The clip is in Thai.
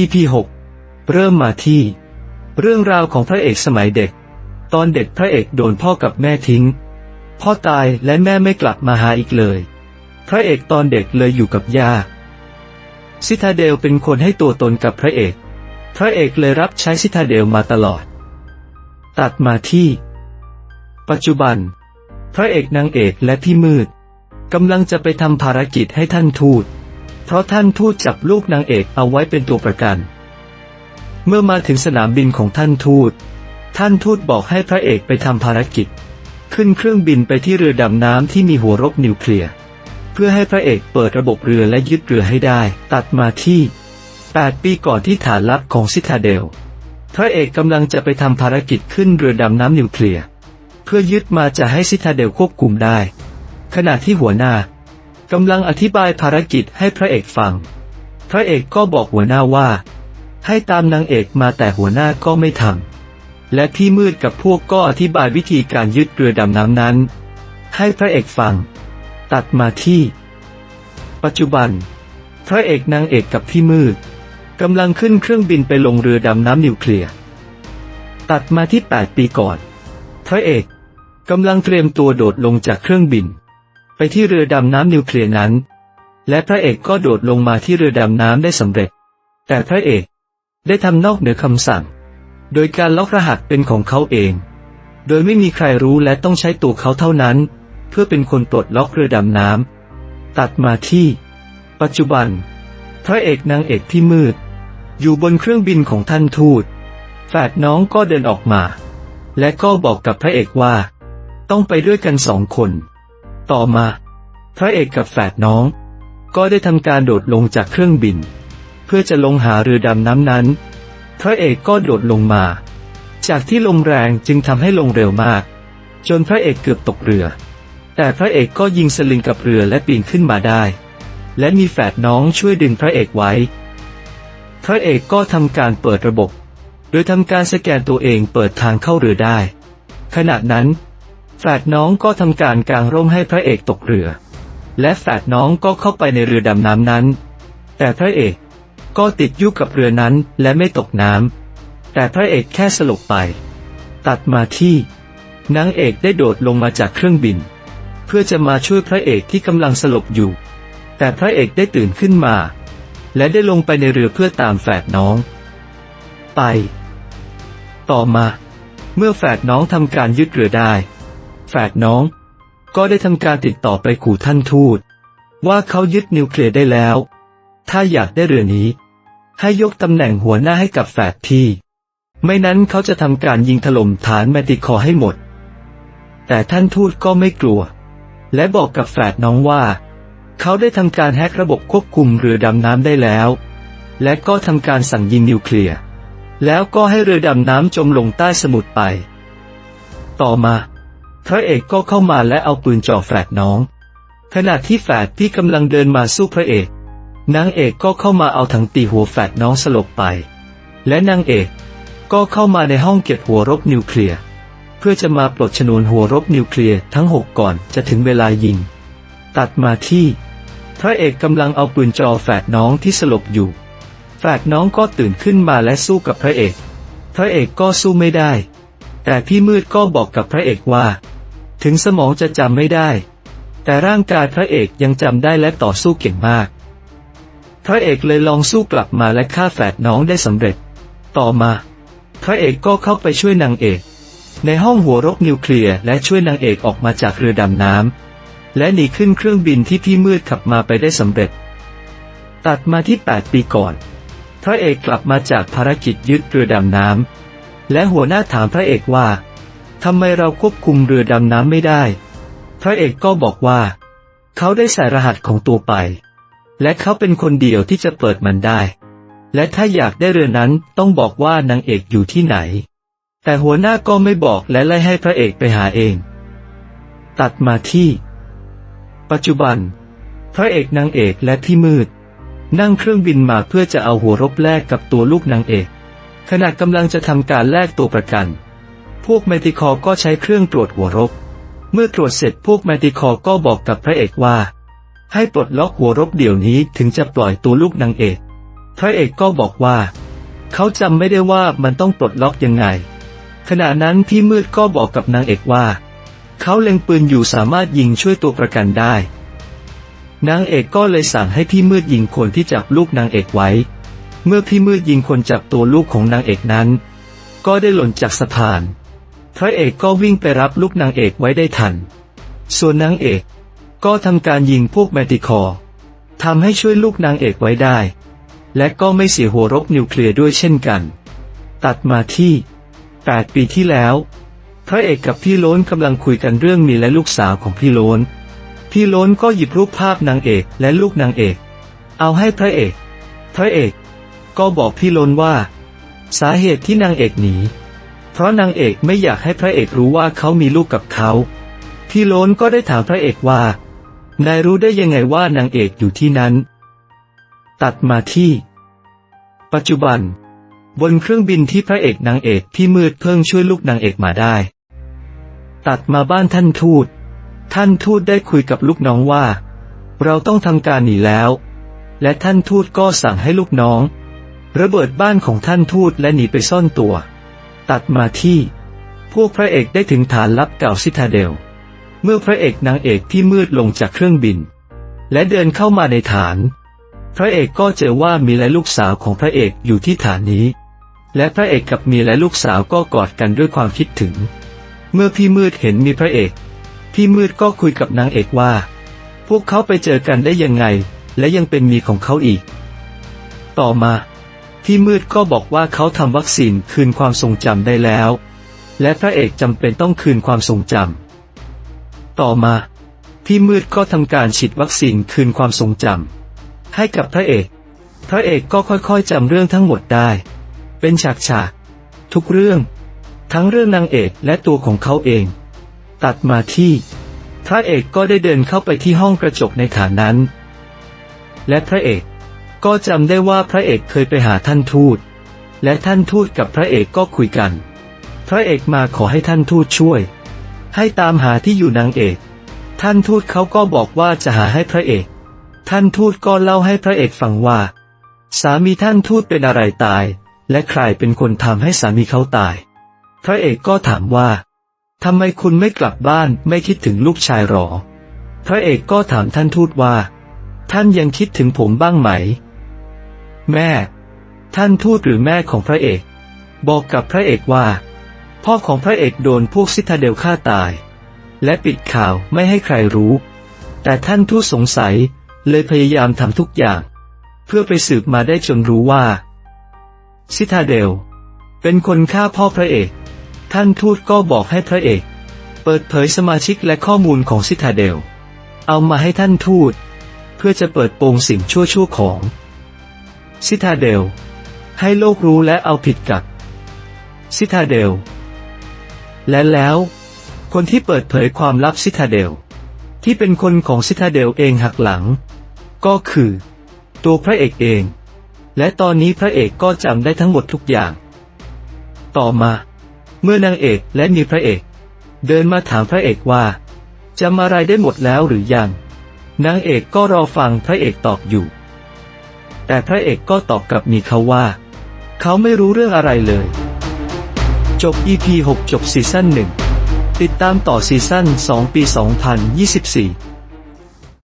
EP 6 เริ่มมาที่ เรื่องราวของพระเอกสมัยเด็ก ตอนเด็กพระเอกโดนพ่อกับแม่ทิ้ง พ่อตายและแม่ไม่กลับมาหาอีกเลย พระเอกตอนเด็กเลยอยู่กับย่าซิทาเดลเป็นคนให้ตัวตนกับพระเอก พระเอกเลยรับใช้ซิทาเดลมาตลอด ตัดมาที่ ปัจจุบัน พระเอกนางเอกและพี่มืดกำลังจะไปทำภารกิจให้ท่านทูต เพราะท่านทูตจับลูกนางเอกเอาไว้เป็นตัวประกัน เมื่อมาถึงสนามบินของท่านทูต ท่านทูตบอกให้พระเอกไปทำภารกิจ ขึ้นเครื่องบินไปที่เรือดำน้ำที่มีหัวรบนิวเคลียร์ เพื่อให้พระเอกเปิดระบบเรือและยึดเรือให้ได้ ตัดมาที่ 8 ปีก่อนที่ฐานลับของซิทาเดล พระเอกกำลังจะไปทำภารกิจขึ้นเรือดำน้ำนิวเคลียร์ เพื่อยึดมาจะให้ซิทาเดลควบคุมได้ ขณะที่หัวหน้า กำลังอธิบายภารกิจให้พระเอกฟัง พระเอกก็บอกหัวหน้าว่า ให้ตามนางเอกมาแต่หัวหน้าก็ไม่ทำและพี่มืดกับพวกก็อธิบายวิธีการยึดเรือดำน้ำนั้น ให้พระเอกฟัง ตัดมาที่ ปัจจุบัน พระเอกนางเอกกับพี่มืดกำลังขึ้นเครื่องบินไปลงเรือดำน้ำนิวเคลียร์ตัดมาที่ 8 ปีก่อน พระเอกกำลังเตรียมตัวโดดลงจากเครื่องบิน ไปที่เรือดำน้ำนิวเคลียร์นั้น และพระเอกก็โดดลงมาที่เรือดำน้ำได้สำเร็จ แต่พระเอกได้ทำนอกเหนือคำสั่ง โดยการล็อกรหัสเป็นของเขาเอง โดยไม่มีใครรู้และต้องใช้ตัวเขาเท่านั้น เพื่อเป็นคนปลดล็อกเรือดำน้ำตัดมาที่ ปัจจุบัน พระเอกนางเอกที่มืด อยู่บนเครื่องบินของท่านทูตแฝดน้องก็เดินออกมา และก็บอกกับพระเอกว่า ต้องไปด้วยกันสองคน ต่อมา พระเอกกับแฝดน้อง ก็ได้ทำการโดดลงจากเครื่องบิน เพื่อจะลงหาเรือดำน้ำนั้น พระเอกก็โดดลงมา จากที่ลมแรงจึงทำให้ลงเร็วมาก จนพระเอกเกือบตกเรือ แต่พระเอกก็ยิงสลิงกับเรือและปีนขึ้นมาได้ และมีแฝดน้องช่วยดึงพระเอกไว้ พระเอกก็ทำการเปิดระบบ โดยทำการสแกนตัวเองเปิดทางเข้าเรือได้ ขณะนั้น แฝดน้องก็ทำการกางร่มให้พระเอกตกเรือ และแฝดน้องก็เข้าไปในเรือดำน้ำนั้น แต่พระเอกก็ติดอยู่กับเรือนั้นและไม่ตกน้ำแต่พระเอกแค่สลบไป ตัดมาที่นางเอกได้โดดลงมาจากเครื่องบิน เพื่อจะมาช่วยพระเอกที่กำลังสลบอยู่ แต่พระเอกได้ตื่นขึ้นมา และได้ลงไปในเรือเพื่อตามแฝดน้อง ไป ต่อมา เมื่อแฝดน้องทำการยึดเรือได้ ดน้อง ก็ได้ทำการติดต่อไปขู่ท่านทูต ว่าเขายึดนิวเคลียร์ได้แล้ว ถ้าอยากได้เรือนี้ ให้ยกตำแหน่งหัวหน้าให้กับแฝดพี่ ไม่นั้นเขาจะทำการยิงถล่มฐานแมติคอให้หมด แต่ท่านทูตก็ไม่กลัว และบอกกับแฝดน้องว่า เขาได้ทำการแฮกระบบควบคุมเรือดำน้ำได้แล้ว และก็ทำการสั่งยิงนิวเคลียร์แล้วก็ให้เรือดำน้ำจมลงใต้สมุทรไป ต่อมา พระเอกก็เข้ามาและเอาปืนจ่อแฝดน้อง ขณะที่แฝดพี่กำลังเดินมาสู้พระเอกนางเอกก็เข้ามาเอาถังตีหัวแฝดน้องสลบไป และนางเอกก็เข้ามาในห้องเก็บหัวรบนิวเคลียร์เพื่อจะมาปลดชนวนหัวรบนิวเคลียร์ทั้งหกก่อนจะถึงเวลายิง ตัดมาที่ พระเอกกำลังเอาปืนจ่อแฝดน้องที่สลบอยู่ แฝดน้องก็ตื่นขึ้นมาและสู้กับพระเอก พระเอกก็สู้ไม่ได้ แต่พี่มืดก็บอกกับพระเอกว่า ถึงสมองจะจำไม่ได้ แต่ร่างกายพระเอกยังจำได้และต่อสู้เก่งมาก พระเอกเลยลองสู้กลับมาและฆ่าแฝดน้องได้สำเร็จ ต่อมา พระเอกก็เข้าไปช่วยนางเอก ในห้องหัวรบนิวเคลียร์และช่วยนางเอกออกมาจากเรือดำน้ำและหนีขึ้นเครื่องบินที่พี่มืดขับมาไปได้สำเร็จ ตัดมาที่ 8 ปีก่อน พระเอกกลับมาจากภารกิจยึดเรือดำน้ำและหัวหน้าถามพระเอกว่า ทำไมเราควบคุมเรือดำน้ำไม่ได้ พระเอกก็บอกว่า เขาได้ใส่รหัสของตัวไป และเขาเป็นคนเดียวที่จะเปิดมันได้ และถ้าอยากได้เรือนั้นต้องบอกว่านางเอกอยู่ที่ไหน แต่หัวหน้าก็ไม่บอกและไล่ให้พระเอกไปหาเอง ตัดมาที่ ปัจจุบัน พระเอกนางเอกและพี่มืด นั่งเครื่องบินมาเพื่อจะเอาหัวรบแลกกับตัวลูกนางเอก ขณะกำลังจะทำการแลกตัวประกัน พวกแมติคอร์ก็ใช้เครื่องตรวจหัวรบ เมื่อตรวจเสร็จพวกแมติคอร์ก็บอกกับพระเอกว่า ให้ปลดล็อกหัวรบเดี๋ยวนี้ถึงจะปล่อยตัวลูกนางเอก พระเอกก็บอกว่า เขาจำไม่ได้ว่ามันต้องปลดล็อกยังไง ขณะนั้นพี่มืดก็บอกกับนางเอกว่า เขาเล็งปืนอยู่สามารถยิงช่วยตัวประกันได้ นางเอกก็เลยสั่งให้พี่มืดยิงคนที่จับลูกนางเอกไว้ เมื่อพี่มืดยิงคนจับตัวลูกของนางเอกนั้น ก็ได้หล่นจากสะพาน พระเอกก็วิ่งไปรับลูกนางเอกไว้ได้ทัน ส่วนนางเอกก็ทำการยิงพวกแมติคอทำให้ช่วยลูกนางเอกไว้ได้ และก็ไม่เสียหัวรบนิวเคลียร์ด้วยเช่นกัน ตัดมาที่ 8 ปีที่แล้ว พระเอกกับพี่โล้นกำลังคุยกันเรื่องมีและลูกสาวของพี่โล้น พี่โล้นก็หยิบรูปภาพนางเอกและลูกนางเอก เอาให้พระเอก พระเอก ก็บอกพี่โล้นว่า สาเหตุที่นางเอกหนี เพราะนางเอกไม่อยากให้พระเอกรู้ว่าเขามีลูกกับเขาพี่โล้นก็ได้ถามพระเอกว่า นายรู้ได้ยังไงว่านางเอกอยู่ที่นั้น ตัดมาที่ ปัจจุบัน บนเครื่องบินที่พระเอกนางเอกพี่มืดเพิ่งช่วยลูกนางเอกมาได้ ตัดมาบ้านท่านทูต ท่านทูตได้คุยกับลูกน้องว่า เราต้องทำการหนีแล้ว และท่านทูตก็สั่งให้ลูกน้อง ระเบิดบ้านของท่านทูตและหนีไปซ่อนตัว ตัดมาที่ พวกพระเอกได้ถึงฐานลับเก่าซิทาเดล เมื่อพระเอกนางเอกพี่มืดลงจากเครื่องบิน และเดินเข้ามาในฐาน พระเอกก็เจอว่ามีและลูกสาวของพระเอกอยู่ที่ฐานนี้ และพระเอกกับมีและลูกสาวก็กอดกันด้วยความคิดถึง เมื่อพี่มืดเห็นมีพระเอก พี่มืดก็คุยกับนางเอกว่า พวกเขาไปเจอกันได้ยังไง และยังเป็นมีของเขาอีก ต่อมา พี่มืดก็บอกว่าเขาทำวัคซีนคืนความทรงจำได้แล้ว และพระเอกจำเป็นต้องคืนความทรงจำต่อมา พี่มืดก็ทำการฉีดวัคซีนคืนความทรงจำให้กับพระเอก พระเอกก็ค่อยๆจำเรื่องทั้งหมดได้ เป็นฉากๆทุกเรื่อง ทั้งเรื่องนางเอกและตัวของเขาเอง ตัดมาที่ พระเอกก็ได้เดินเข้าไปที่ห้องกระจกในฐานนั้น และพระเอก ก็จำได้ว่าพระเอกเคยไปหาท่านทูต และท่านทูตกับพระเอกก็คุยกัน พระเอกมาขอให้ท่านทูตช่วย ให้ตามหาที่อยู่นางเอก ท่านทูตเขาก็บอกว่าจะหาให้พระเอก ท่านทูตก็เล่าให้พระเอกฟังว่า สามีท่านทูตเป็นอะไรตาย และใครเป็นคนทำให้สามีเขาตาย พระเอกก็ถามว่าทำไมคุณไม่กลับบ้านไม่คิดถึงลูกชายหรอ พระเอกก็ถามท่านทูตว่า ท่านยังคิดถึงผมบ้างไหม แม่ ท่านทูตหรือแม่ของพระเอก บอกกับพระเอกว่า พ่อของพระเอกโดนพวกซิทาเดลฆ่าตาย และปิดข่าวไม่ให้ใครรู้ แต่ท่านทูตสงสัยเลยพยายามทำทุกอย่าง เพื่อไปสืบมาได้จนรู้ว่า ซิทาเดล เป็นคนฆ่าพ่อพระเอก ท่านทูตก็บอกให้พระเอก เปิดเผยสมาชิกและข้อมูลของซิทาเดล เอามาให้ท่านทูต เพื่อจะเปิดโปงสิ่งชั่วๆของ ซิทาเดล ให้โลกรู้และเอาผิดกับ ซิทาเดล และแล้ว คนที่เปิดเผยความลับซิทาเดล ที่เป็นคนของซิทาเดลเองหักหลัง ก็คือ ตัวพระเอกเอง และตอนนี้พระเอกก็จำได้ทั้งหมดทุกอย่าง ต่อมา เมื่อนางเอกและมีพระเอก เดินมาถามพระเอกว่าจำอะไรได้หมดแล้วหรือยัง นางเอกก็รอฟังพระเอกตอบอยู่ แต่พระเอกก็ตอบกลับมีเขาว่า เขาไม่รู้เรื่องอะไรเลย จบ EP 6 จบซีซั่น1 ติดตามต่อซีซั่น2 ปี 2024